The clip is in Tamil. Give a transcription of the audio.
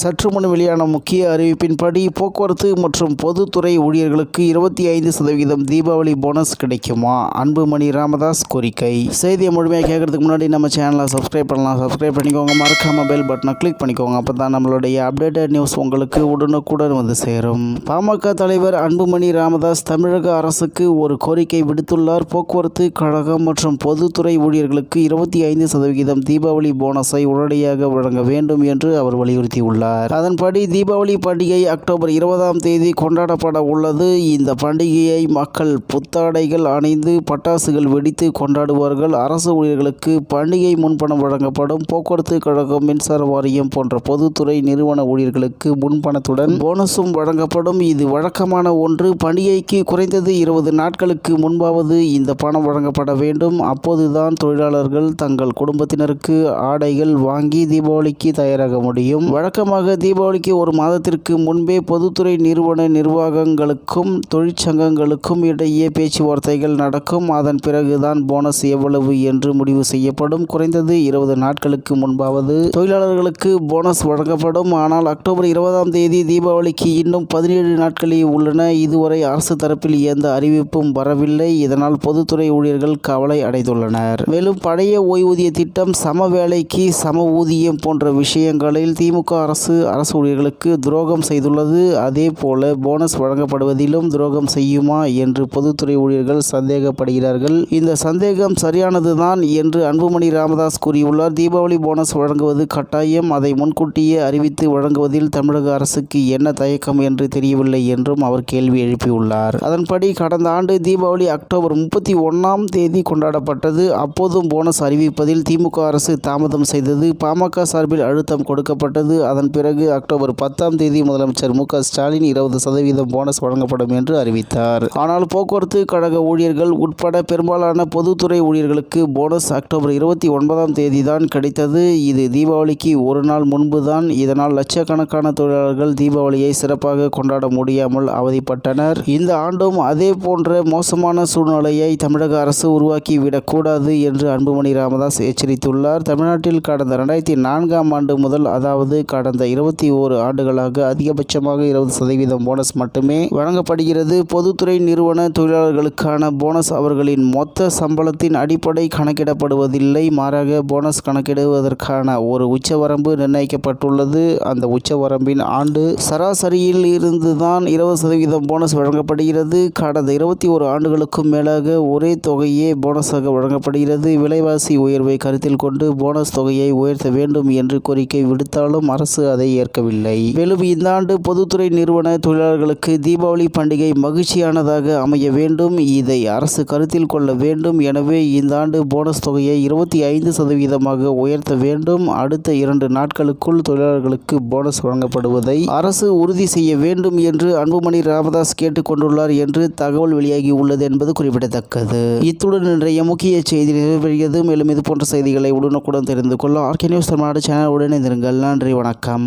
சற்று முன் வெளியான முக்கிய அறிவிப்பின்படி போக்குவரத்து மற்றும் பொதுத்துறை ஊழியர்களுக்கு இருபத்தி ஐந்து சதவீதம் தீபாவளி போனஸ் கிடைக்குமா? அன்புமணி ராமதாஸ் கோரிக்கை. செய்தியை முழுமையாக கேட்கறதுக்கு முன்னாடி நம்ம சேனலை சப்ஸ்கிரைப் பண்ணலாம். சப்ஸ்கிரைப் பண்ணிக்கோங்க. மறக்காம பெல் பட்டனை கிளிக் பண்ணிக்கோங்க. அப்போ தான் நம்மளுடைய அப்டேட்டட் நியூஸ் உங்களுக்கு உடனுக்குடன் வந்து சேரும். பாமக தலைவர் அன்புமணி ராமதாஸ் தமிழக அரசுக்கு ஒரு கோரிக்கை விடுத்துள்ளார். போக்குவரத்து கழகம் மற்றும் பொதுத்துறை ஊழியர்களுக்கு இருபத்தி ஐந்து சதவிகிதம் தீபாவளி போனஸை உடனடியாக வழங்க வேண்டும் என்று அவர் வலியுறுத்தியுள்ளார். அதன்படி தீபாவளி பண்டிகை அக்டோபர் இருபதாம் தேதி கொண்டாடப்பட உள்ளது. இந்த பண்டிகையை மக்கள் புத்தாடைகள் அணிந்து பட்டாசுகள் வெடித்து கொண்டாடுவார்கள். அரசு ஊழியர்களுக்கு பண்டிகை முன்பணம் வழங்கப்படும். போக்குவரத்து கழகம் மின்சார வாரியம் போன்ற பொதுத்துறை நிறுவன ஊழியர்களுக்கு முன்பணத்துடன் போனஸும் வழங்கப்படும். இது வழக்கமான ஒன்று. பண்டிகைக்கு குறைந்தது இருபது நாட்களுக்கு முன்பாவது இந்த பணம் வழங்கப்பட வேண்டும். அப்போதுதான் தொழிலாளர்கள் தங்கள் குடும்பத்தினருக்கு ஆடைகள் வாங்கி தீபாவளிக்கு தயாராக முடியும். வழக்கமாக தீபாவளிக்கு ஒரு மாதத்திற்கு முன்பே பொதுத்துறை நிறுவன நிர்வாகங்களுக்கும் தொழிற்சங்கங்களுக்கும் இடையே பேச்சுவார்த்தைகள் நடக்கும். அதன் பிறகுதான் போனஸ் எவ்வளவு என்று முடிவு செய்யப்படும். குறைந்தது இருபது நாட்களுக்கு முன்பாவது தொழிலாளர்களுக்கு போனஸ் வழங்கப்படும். ஆனால் அக்டோபர் இருபதாம் தேதி தீபாவளிக்கு இன்னும் பதினேழு நாட்களே உள்ளன. இதுவரை அரசு தரப்பில் எந்த அறிவிப்பும் வரவில்லை. இதனால் பொதுத்துறை ஊழியர்கள் கவலை அடைந்துள்ளனர். மேலும் பழைய ஓய்வூதிய திட்டம் சம வேலைக்கு சம ஊதியம் போன்ற விஷயங்களில் திமுக அரசு அரசு ஊழியர்களுக்கு துரோகம் செய்துள்ளது. அதே போல போனஸ் வழங்கப்படுவதிலும் துரோகம் செய்யுமா என்று பொதுத்துறை ஊழியர்கள் சந்தேகப்படுகிறார்கள். இந்த சந்தேகம் சரியானதுதான் என்று அன்புமணி ராமதாஸ் கூறியுள்ளார். தீபாவளி போனஸ் வழங்குவது கட்டாயம். அதை முன்கூட்டியே அறிவித்து வழங்குவதில் தமிழக அரசுக்கு என்ன தயக்கம் என்று தெரியவில்லை என்றும் அவர் கேள்வி எழுப்பியுள்ளார். அதன்படி கடந்த ஆண்டு தீபாவளி அக்டோபர் முப்பத்தி ஒன்றாம் தேதி கொண்டாடப்பட்டது. அப்போதும் போனஸ் அறிவிப்பதில் திமுக அரசு தாமதம் செய்தது. பாமக சார்பில் அழுத்தம் கொடுக்கப்பட்டது. அதன் பிறகு அக்டோபர் பத்தாம் தேதி முதலமைச்சர் மு ஸ்டாலின் இருபது சதவீதம் போனஸ் வழங்கப்படும் என்று அறிவித்தார். ஆனால் போக்குவரத்து கழக ஊழியர்கள் உட்பட பெரும்பாலான பொதுத்துறை ஊழியர்களுக்கு போனஸ் அக்டோபர் இருபத்தி ஒன்பதாம் தேதி தான் கிடைத்தது. இது தீபாவளிக்கு ஒரு நாள் முன்பு தான். இதனால் லட்சக்கணக்கான தொழிலாளர்கள் தீபாவளியை சிறப்பாக கொண்டாட முடியாமல் அவதிப்பட்டனர். இந்த ஆண்டும் அதே போன்ற மோசமான சூழ்நிலையை தமிழக அரசு உருவாக்கிவிடக்கூடாது என்று அன்புமணி ராமதாஸ் எச்சரித்துள்ளார். தமிழ்நாட்டில் கடந்த ரெண்டாயிரத்தி நான்காம் ஆண்டு முதல் அதாவது கடந்த இருபத்தி ஓரு ஆண்டுகளாக அதிகபட்சமாக இருபது சதவீதம் போனஸ் மட்டுமே வழங்கப்படுகிறது. பொதுத்துறை நிறுவன தொழிலாளர்களுக்கான போனஸ் அவர்களின் மொத்த சம்பளத்தின் அடிப்படை கணக்கிடப்படுவதில்லை. மாறாக போனஸ் கணக்கிடுவதற்கான ஒரு உச்சவரம்பு நிர்ணயிக்கப்பட்டுள்ளது. அந்த உச்சவரம்பின் ஆண்டு சராசரியில் இருந்துதான் இருபது சதவீதம் போனஸ் வழங்கப்படுகிறது. கடந்த இருபத்தி ஒரு ஆண்டுகளுக்கும் மேலாக ஒரே தொகையே போனஸாக வழங்கப்படுகிறது. விலைவாசி உயர்வை கருத்தில் கொண்டு போனஸ் தொகையை உயர்த்த வேண்டும் என்று கோரிக்கை விடுத்தாலும் அரசு அதை ஏற்கவில்லை. மேலும் இந்த ஆண்டு பொதுத்துறை நிறுவன தொழிலாளர்களுக்கு தீபாவளி பண்டிகை மகிழ்ச்சியானதாக அமைய வேண்டும். இதை அரசு கருத்தில் கொள்ள வேண்டும். எனவே இந்த ஆண்டு போனஸ் தொகையை இருபத்தி ஐந்து சதவீதமாக உயர்த்த வேண்டும். அடுத்த இரண்டு நாட்களுக்குள் தொழிலாளர்களுக்கு போனஸ் வழங்கப்படுவதை அரசு உறுதி செய்ய வேண்டும் என்று அன்புமணி ராமதாஸ் கேட்டுக்கொண்டுள்ளார் என்று தகவல் வெளியாகி உள்ளது என்பது குறிப்பிடத்தக்கது. இத்துடன் இன்றைய முக்கிய செய்தி நிறைவேறியது மேலும் இது போன்ற செய்திகளை உடனுக்குடன் தெரிந்து கொள்ள ஆர்கே நியூஸ் தமிழ்நாடு சேனல் உடனே இருங்கள் நன்றி வணக்கம்.